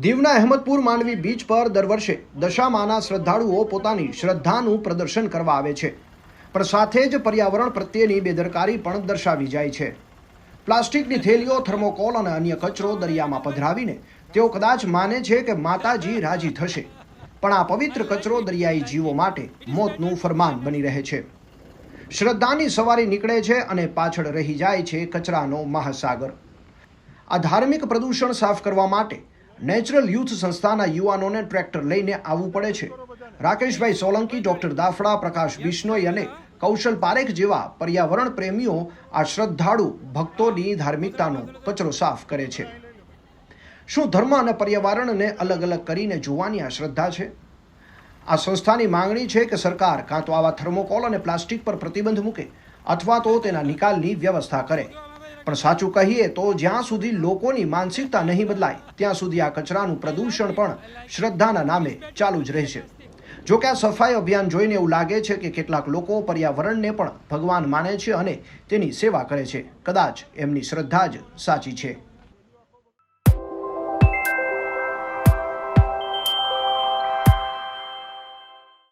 દીવના અહેમદપુર માંડવી બીચ પર દર વર્ષે દશામાના શ્રદ્ધાળુઓ પોતાની શ્રદ્ધાનું પ્રદર્શન કરવા આવે છે. પણ સાથે જ પર્યાવરણ પ્રત્યેની બેદરકારી પણ દર્શાવી જાય છે. પ્લાસ્ટિકની થેલીઓ, થર્મોકોલ અને અન્ય કચરો દરિયામાં પધરાવીને તેઓ કદાચ માને છે કે માતાજી રાજી થશે. પણ આ પવિત્ર કચરો દરિયાઈ જીવો માટે મોતનું ફરમાન બની રહે છે. શ્રદ્ધાની સવારી નીકળે છે અને પાછળ રહી જાય છે કચરાનો મહાસાગર. આ ધાર્મિક પ્રદૂષણ સાફ કરવા માટે નેચરલ યુથ સંસ્થાના યુવાનોને ટ્રેક્ટર લઈને આવવું પડે છે. રાકેશભાઈ સોલંકી, ડોક્ટર દાફડા, પ્રકાશ બિશ્નોઈ અને કૌશલ પારેખ જેવા પર્યાવરણ પ્રેમીઓ આ શ્રદ્ધાળુ ભક્તોની ધાર્મિકતાનો કચરો સાફ કરે છે. શું ધર્મ અને પર્યાવરણને અલગ અલગ કરીને જોવાની આ શ્રદ્ધા છે? આ સંસ્થાની માંગણી છે કે સરકાર કાં તો આવા થર્મોકોલ અને પ્લાસ્ટિક પર પ્રતિબંધ મૂકે અથવા તો તેના નિકાલની વ્યવસ્થા કરે. પણ સાચું કહીએ તો જ્યાં સુધી લોકોની માનસિકતા નહીં બદલાય, ત્યાં સુધી આ કચરાનું પ્રદૂષણ પણ શ્રદ્ધાના નામે ચાલુ જ રહેશે. જો કે આ સફાઈ અભિયાન જોઈને એવું લાગે છે કે કેટલાક લોકો પર્યાવરણને પણ ભગવાન માને છે અને તેની સેવા કરે છે. કદાચ એમની શ્રદ્ધા જ સાચી છે.